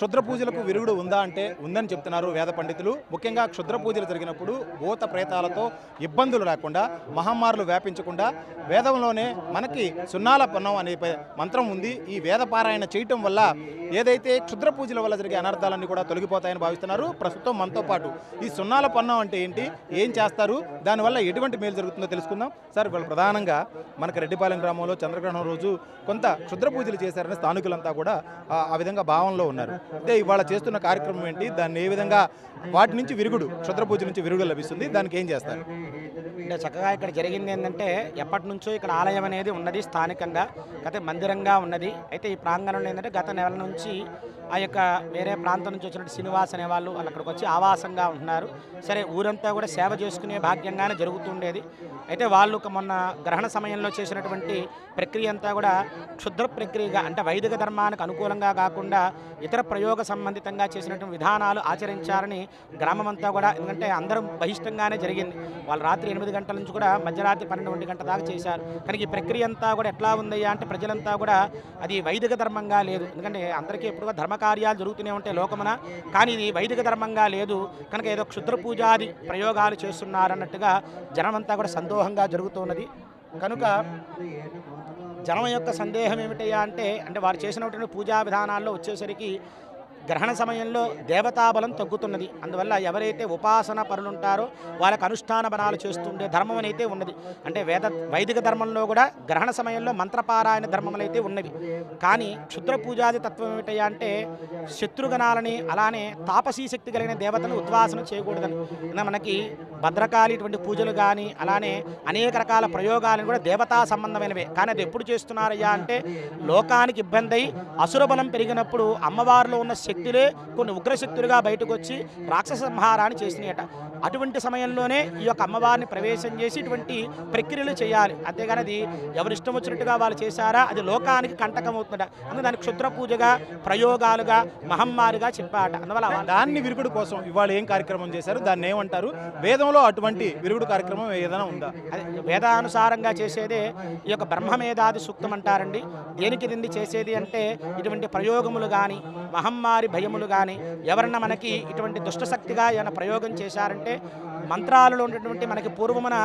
క్షుద్ర పూజలకు విరుగుడు ఉందా అంటే ఉందని చెప్తున్నారు వేద పండితులు. ముఖ్యంగా క్షుద్ర పూజలు జరిగినప్పుడు భూత ప్రేతాలతో ఇబ్బందులు రాకుండా మహమ్మారులు వ్యాపించకుండా వేదంలోనే మనకి సున్నాల పన్నం అనే ప- మంత్రం ఉంది. ఈ వేద పారాయణ చేయటం వల్ల ఏదైతే క్షుద్ర పూజల వల్ల జరిగే అనర్థాలన్నీ కూడా తొలగిపోతాయని భావిస్తున్నారు. ప్రస్తుతం మనతో పాటు ఈ సున్నాల పన్నం అంటే ఏంటి ఏం చేస్తారు దానివల్ల ఎటువంటి మేలు జరుగుతుందో తెలుసుకుందాం. సార్ ఇవాళ ప్రధానంగా మనకు రెడ్డిపాలెం గ్రామంలో చంద్రగ్రహణం రోజు కొంత క్షుద్ర పూజలు చేశారని స్థానికులంతా కూడా ఆ- విధంగా భావంలో ఉన్నారు. అయితే ఇవాళ చేస్తున్న కార్యక్రమం ఏంటి? దాన్ని ఏ విధంగా వాటి నుంచి విరుగుడు క్షుద్ర పూజ నుంచి విరుగుడు లభిస్తుంది? దానికి ఏం చేస్తారు? అంటే చక్కగా ఇక్కడ జరిగింది ఏంటంటే ఎప్పటి నుంచో ఇక్కడ ఆలయం అనేది ఉన్నది స్థానికంగా గత మందిరంగా ఉన్నది. అయితే ఈ ప్రాంగణంలో ఏంటంటే గత నెల నుంచి ఆ యొక్క వేరే ప్రాంతం నుంచి వచ్చినట్టు శ్రీనివాస్ అనే వాళ్ళు వాళ్ళు అక్కడికి వచ్చి ఆవాసంగా ఉంటున్నారు. సరే ఊరంతా కూడా సేవ చేసుకునే భాగ్యంగానే జరుగుతుండేది. అయితే వాళ్ళు ఒక మొన్న గ్రహణ సమయంలో చేసినటువంటి ప్రక్రియ అంతా కూడా క్షుద్ర ప్రక్రియగా అంటే వైదిక ధర్మానికి అనుకూలంగా కాకుండా ఇతర ప్రయోగ సంబంధితంగా చేసినటువంటి విధానాలు ఆచరించారని గ్రామం అంతా కూడా. ఎందుకంటే అందరం బహిష్టంగానే జరిగింది. వాళ్ళు రాత్రి ఎనిమిది గంటల నుంచి కూడా మధ్యరాత్రి పన్నెండు ఒంటి గంట దాకా చేశారు. కానీ ఈ ప్రక్రియ అంతా కూడా ఎట్లా ఉందయ్యా అంటే ప్రజలంతా కూడా అది వైదిక ధర్మంగా లేదు. ఎందుకంటే అందరికీ ఎప్పుడు ధర్మ కార్యాలు జరుగుతూనే ఉంటాయి లోకమున. కానీ ఇది వైదిక ధర్మంగా లేదు. కనుక ఏదో క్షుద్ర పూజాది ప్రయోగాలు చేస్తున్నారన్నట్టుగా జనమంతా కూడా సందోహంగా జరుగుతున్నది. కనుక జనం యొక్క సందేహం ఏమిటయ్యా అంటే అంటే వారు చేసినటువంటి పూజా విధానాల్లో వచ్చేసరికి గ్రహణ సమయంలో దేవతాబలం తగ్గుతున్నది. అందువల్ల ఎవరైతే ఉపాసన పరులుంటారో వాళ్ళకి అనుష్ఠాన బలాలు చేస్తుండే ధర్మం అయితే ఉన్నది. అంటే వేద వైదిక ధర్మంలో కూడా గ్రహణ సమయంలో మంత్రపారాయణ ధర్మములు అయితే ఉన్నవి. కానీ క్షుద్ర పూజాది తత్వం ఏమిటయ్యా అంటే శత్రుగణాలని అలానే తాపసీ శక్తి కలిగిన దేవతను ఉద్వాసన చేయకూడదని. మనకి భద్రకాళి ఇటువంటి పూజలు కానీ అలానే అనేక రకాల ప్రయోగాలను కూడా దేవతా సంబంధమైనవే. కానీ అది ఎప్పుడు చేస్తున్నారయ్యా అంటే లోకానికి ఇబ్బంది అయి అసురబలం పెరిగినప్పుడు అమ్మవారిలో ఉన్న శక్తులే కొన్ని ఉగ్రశక్తులుగా బయటకు వచ్చి రాక్షస సంహారాన్ని చేసినాయట. అటువంటి సమయంలోనే ఈ యొక్క అమ్మవారిని ప్రవేశం చేసి ఇటువంటి ప్రక్రియలు చేయాలి. అంతేగాని అది ఎవరు ఇష్టం వచ్చినట్టుగా వాళ్ళు చేశారా? అది లోకానికి కంటకం అవుతుందట. అందుకే దాన్ని క్షుద్ర పూజగా ప్రయోగాలుగా మహమ్మారిగా చెప్పాట. అందువల్ల దాన్ని విరుగుడు కోసం ఇవాళ ఏం కార్యక్రమం చేశారు? దాన్ని ఏమంటారు? వేదంలో అటువంటి విరుగుడు కార్యక్రమం ఏదైనా ఉందా? అదే వేదానుసారంగా చేసేదే ఈ యొక్క బ్రహ్మమేధాది సూక్తం అంటారండి. దేనికి దీన్ని చేసేది అంటే ఇటువంటి ప్రయోగములు కానీ మహమ్మారి భయములు కానీ ఎవరన్నా మనకి ఇటువంటి దుష్టశక్తిగా ఏమైనా ప్రయోగం చేశారంటే మంత్రాలలో ఉన్నటువంటి మనకి పూర్వమున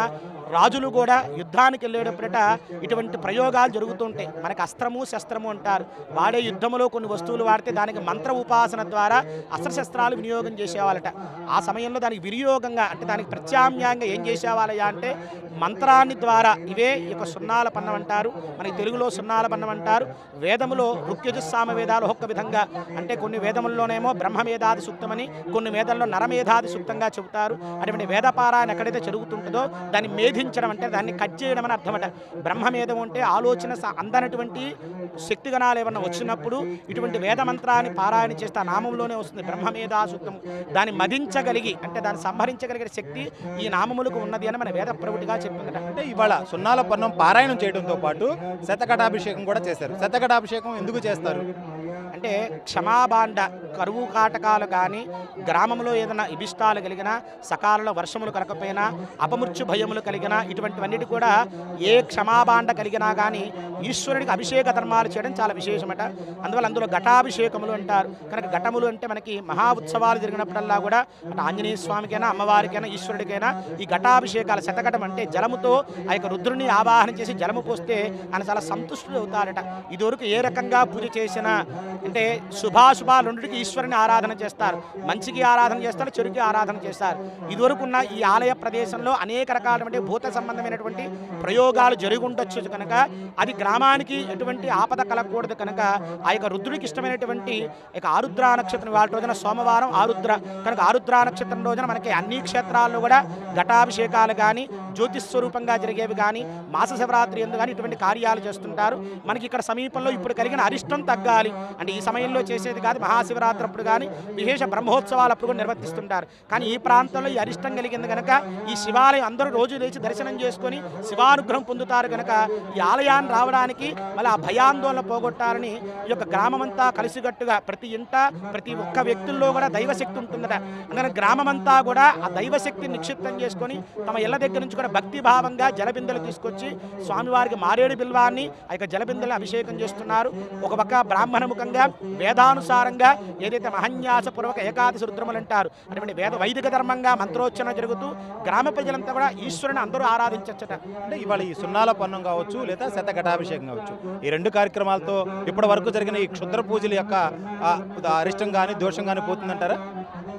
రాజులు కూడా యుద్ధానికి వెళ్ళేటప్పుడట ఇటువంటి ప్రయోగాలు జరుగుతుంటాయి. మనకి అస్త్రము శస్త్రము అంటారు. వాడే యుద్ధములో కొన్ని వస్తువులు వాడితే దానికి మంత్ర ఉపాసన ద్వారా అస్త్రశస్త్రాలు వినియోగం చేసేవాళ్ళట. ఆ సమయంలో దానికి వినియోగంగా అంటే దానికి ప్రత్యామ్నాయంగా ఏం చేసేవాళ్ళయా అంటే మంత్రాన్ని ద్వారా ఇవే ఈ యొక్క సున్నాల పన్నం అంటారు. మనకి తెలుగులో సున్నాల పన్నం అంటారు. వేదములో ఋక్యజుస్సామ వేదాలు ఒక్క విధంగా అంటే కొన్ని వేదముల్లోనేమో బ్రహ్మమేధాది సూక్తమని కొన్ని వేదాల్లో నరమేధాది సూక్తంగా చెబుతారు. అటువంటి వేదపారాయణ ఎక్కడైతే జరుగుతుంటుందో దాన్ని మేధించడం అంటే దాన్ని కట్ చేయడం అని అర్థమట. బ్రహ్మమేధం అంటే ఆలోచన స- అందనటువంటి శక్తిగణాలు ఏమన్నా వచ్చినప్పుడు ఇటువంటి వేద మంత్రాన్ని పారాయణ చేస్తే ఆ నామంలోనే వస్తుంది బ్రహ్మమేధా సూక్తం దాన్ని మదించగలిగి అంటే దాన్ని సంహరించగలిగిన శక్తి ఈ నామములకు ఉన్నది అని మన వేద ప్రభుడిగా చెప్పిందట అంటే ఇవాళ సున్నాల పన్నం పారాయణం చేయడంతో పాటు శతకటాభిషేకం కూడా చేశారు. శతకటాభిషేకం ఎందుకు చేస్తారు? అంటే క్షమాబాండ కరువు కాటకాలు కానీ గ్రామంలో ఏదైనా ఇభిష్టాలు కలిగినా సకాలంలో వర్షములు కలకపోయినా అపమృత్యు భయములు కలిగినా ఇటువంటివన్నిటి కూడా ఏ క్షమాబాండ కలిగినా కానీ ఈశ్వరుడికి అభిషేక ధర్మాలు చేయడం చాలా విశేషమట. అందువల్ల అందులో ఘటాభిషేకములు అంటారు. కనుక ఘటములు అంటే మనకి మహా ఉత్సవాలు జరిగినప్పుడల్లా కూడా అటు ఆంజనేయ స్వామికైనా అమ్మవారికైనా ఈశ్వరుడికైనా ఈ ఘటాభిషేకాలు శతఘటం అంటే జలముతో ఆ యొక్క రుద్రుని ఆవాహన చేసి జలము పోస్తే ఆయన చాలా సంతుష్టుడు అవుతారట ఇదివరకు ఏ రకంగా పూజ చేసినా అంటే శుభాశుభాలు ఈశ్వరుని ఆరాధన చేస్తారు. మంచికి ఆరాధన చేస్తారు చెడుకి ఆరాధన చేస్తారు. ఇదివరకు ఉన్న ఈ ఆలయ ప్రదేశంలో అనేక రకాలైనటువంటి భూత సంబంధమైనటువంటి ప్రయోగాలు జరుగుండొచ్చు కనుక అది గ్రామానికి ఎటువంటి ఆపద కలగకూడదు కనుక ఆ యొక్క రుద్రుడికి ఇష్టమైనటువంటి ఇక ఆరుద్ర నక్షత్రం వాళ్ళ రోజున సోమవారం ఆరుద్ర. కనుక ఆరుద్ర నక్షత్రం రోజున మనకి అన్ని క్షేత్రాల్లో కూడా ఘటాభిషేకాలు కానీ జ్యోతిస్వరూపంగా జరిగేవి కానీ మాస శివరాత్రి ఎందు కానీ ఇటువంటి కార్యాలు చేస్తుంటారు. మనకి ఇక్కడ సమీపంలో ఇప్పుడు కలిగిన అరిష్టం తగ్గాలి. అంటే ఈ సమయంలో చేసేది కాదు. మహాశివరాత్రి అప్పుడు కానీ విశేష బ్రహ్మోత్సవాలు అప్పుడు కూడా నిర్వర్తిస్తుంటారు. కానీ ఈ ప్రాంతంలో ఈ అరిష్టం కలిగింది కనుక ఈ శివాలయం అందరూ రోజు లేచి దర్శనం చేసుకొని శివానుగ్రహం పొందుతారు కనుక ఈ ఆలయాన్ని రావడానికి మళ్ళీ ఆ భయాందోళన పోగొట్టాలని ఈ యొక్క గ్రామమంతా కలిసిగట్టుగా ప్రతి ఇంట ప్రతి ఒక్క వ్యక్తుల్లో కూడా దైవశక్తి ఉంటుందట. అందుకని గ్రామమంతా కూడా ఆ దైవశక్తిని నిక్షిప్తం చేసుకొని తమ ఇళ్ళ దగ్గర నుంచి కూడా భక్తి భావంగా జలబిందెలు తీసుకొచ్చి స్వామివారికి మారేడు బిల్వాన్ని ఆ యొక్క జలబిందెలు అభిషేకం చేస్తున్నారు. ఒక పక్క బ్రాహ్మణ ముఖంగా వేదానుసారంగా ఏదైతే మహన్యాసపూర్వక ఏకాదశి రుద్రములు అంటారు అటువంటి వేద వైదిక ధర్మంగా మంత్రోచ్చరణ జరుగుతూ గ్రామ ప్రజలంతా కూడా ఈశ్వరుని అందరూ ఆరాధించచ్చట. అంటే ఇవాళ ఈ సున్నాల పన్నం కావచ్చు లేదా శత ఘటాభిషేకం కావచ్చు. ఈ రెండు కార్యక్రమాలతో ఇప్పటి వరకు జరిగిన ఈ క్షుద్ర పూజల యొక్క అరిష్టం కానీ దోషం కానీ పోతుందంటారా?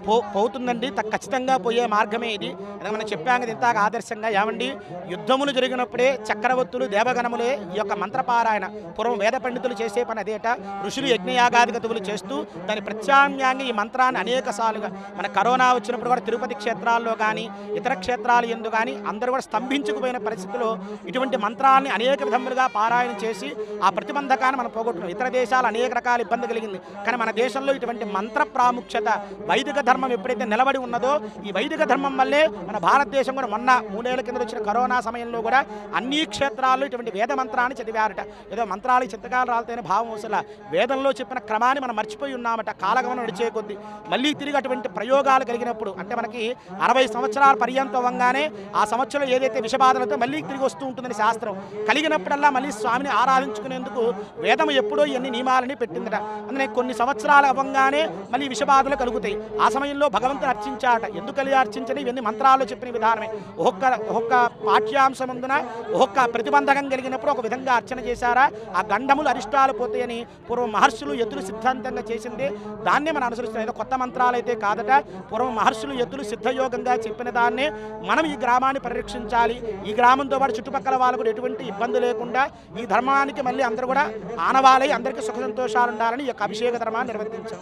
పో పోతుందండి. త- ఖచ్చితంగా పోయే మార్గమే ఇది. మనం చెప్పాం కదా ఇంతగా ఆదర్శంగా ఏమండి? యుద్ధములు జరిగినప్పుడే చక్రవర్తులు దేవగణములే ఈ యొక్క మంత్రపారాయణ పూర్వం వేద పండితులు చేసే పని అదేట. ఋషులు యజ్ఞయాగాదిగతులు చేస్తూ దాని ప్రత్యామ్నాయంగా ఈ మంత్రాన్ని అనేక సార్లుగా మన కరోనా వచ్చినప్పుడు కూడా తిరుపతి క్షేత్రాల్లో కానీ ఇతర క్షేత్రాలు ఎందు కానీ అందరూ కూడా స్తంభించుకుపోయిన పరిస్థితిలో ఇటువంటి మంత్రాన్ని అనేక విధములుగా పారాయణ చేసి ఆ ప్రతిబంధకాన్ని మనం పోగొట్టుకున్నాం. ఇతర దేశాలు అనేక రకాల ఇబ్బంది కలిగింది. కానీ మన దేశంలో ఇటువంటి మంత్ర ప్రాముఖ్యత వైదిక ధర్మం ఎప్పుడైతే నిలబడి ఉన్నదో ఈ వైదిక ధర్మం వల్లే మన భారతదేశం కూడా మొన్న మూడేళ్ళ కింద వచ్చిన కరోనా సమయంలో కూడా అన్ని క్షేత్రాల్లో ఇటువంటి వేద మంత్రాన్ని చదివారట. ఏదో మంత్రాలు చిత్తకాలు రాలితేనే భావం అసలు వేదంలో చెప్పిన క్రమాన్ని మనం మర్చిపోయి ఉన్నామట. కాలగమనం నడిచే కొద్ది మళ్ళీ తిరిగి అటువంటి ప్రయోగాలు కలిగినప్పుడు అంటే మనకి అరవై సంవత్సరాల పర్యంతం అవ్వగానే ఆ సంవత్సరంలో ఏదైతే విషబాధలతో మళ్ళీ తిరిగి వస్తూ ఉంటుందని శాస్త్రం కలిగినప్పుడల్లా మళ్ళీ స్వామిని ఆరాధించుకునేందుకు వేదం ఎప్పుడో ఎన్ని నియమాలని పెట్టిందట. అందుకే కొన్ని సంవత్సరాలు అవ్వగానే మళ్ళీ విషబాధలు కలుగుతాయి. ఆ సమయంలో భగవంతుని అర్చించాట. ఎందుకు అర్చించని? ఇవన్నీ మంత్రాల్లో చెప్పిన విధానమే. ఒక్కొక్క ఒక్కొక్క పాఠ్యాంశం అందున ఒక్కొక్క ప్రతిబంధకం కలిగినప్పుడు ఒక విధంగా అర్చన చేశారా? ఆ గండములు అరిష్టాలు పోతాయని పూర్వం మహర్షులు ఎద్దులు సిద్ధాంతంగా చేసింది. దాన్నే మనం అనుసరిస్తున్నాం. ఏదో కొత్త మంత్రాలు అయితే కాదట. పూర్వం మహర్షులు ఎద్దులు సిద్ధయోగంగా చెప్పిన దాన్నే మనం ఈ గ్రామాన్ని పరిరక్షించాలి. ఈ గ్రామంతో పాటు చుట్టుపక్కల వాళ్ళు కూడా ఎటువంటి ఇబ్బంది లేకుండా ఈ ధర్మానికి మళ్ళీ అందరూ కూడా ఆనవాలై అందరికీ సుఖ సంతోషాలు ఉండాలని ఈ యొక్క అభిషేక ధర్మాన్ని నిర్వర్తించాం.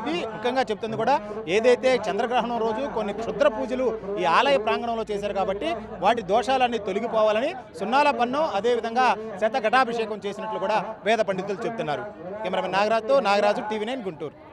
ఇది ముఖ్యంగా చెప్తుంది కూడా ఏదైతే చంద్రగ్రహణం రోజు కొన్ని క్షుద్ర పూజలు ఈ ఆలయ ప్రాంగణంలో చేశారు కాబట్టి వాటి దోషాలన్నీ తొలగిపోవాలని సున్నాల పన్ను అదేవిధంగా శత ఘటాభిషేకం చేసినట్లు కూడా వేద పండితులు చెప్తున్నారు. కెమెరామెన్ నాగరాజుతో నాగరాజు టీవీ నైన్ గుంటూరు.